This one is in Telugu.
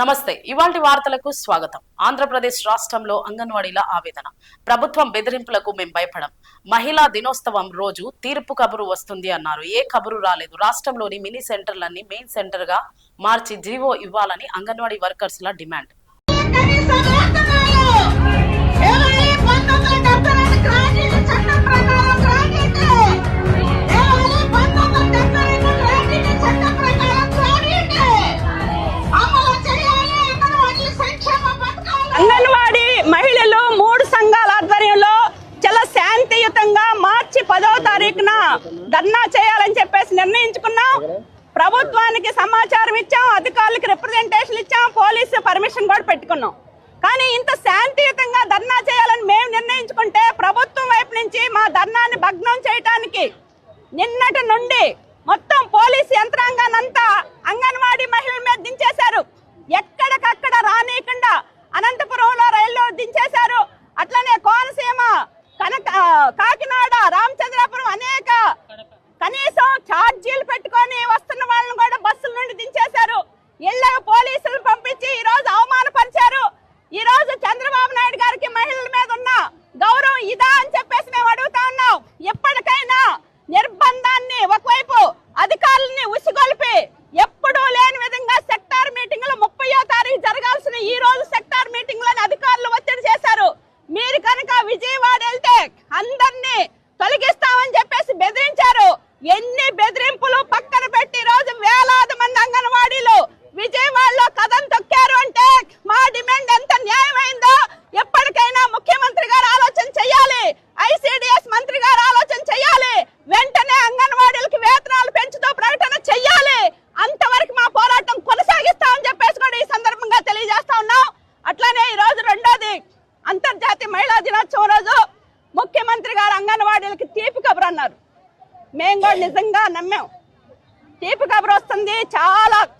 నమస్తే ఇవాళ వార్తలకు స్వాగతం. ఆంధ్రప్రదేశ్ రాష్ట్రంలో అంగన్వాడీల ఆవేదన. ప్రభుత్వం బెదిరింపులకు మేం భయపడం. మహిళా దినోత్సవం రోజు తీర్పు కబురు వస్తుంది అన్నారు. ఏ కబురు రాలేదు. రాష్ట్రంలోని మినీ సెంటర్లన్నీ మెయిన్ సెంటర్గా మార్చి జీవో ఇవ్వాలని అంగన్వాడీ వర్కర్స్ ల డిమాండ్ పదవ తారీఖున ధర్నా చేయాలని చెప్పేసి నిర్ణయించుకున్నాం. ప్రభుత్వానికి సమాచారం ఇచ్చాం అధికారులకు రిప్రజెంటేషన్ ఇచ్చాం పోలీసు పర్మిషన్ కూడా పెట్టుకున్నాం. కానీ ఇంత శాంతియుతంగా ధర్నా చేయాలని మేము నిర్ణయించుకుంటే ప్రభుత్వం వైపు నుంచి మా ధర్నాన్ని భగ్నం చేయటానికి నిన్నటి నుండి మొత్తం పోలీసు యంత్రాంగానంతా అంగన్వాడీ start మహిళా రోజు ముఖ్యమంత్రి గారు అంగన్వాడీలకి తీపి కబురు అన్నారు. మేము కూడా నిజంగా నమ్మాం. తీపి కబురు వస్తుంది చాలా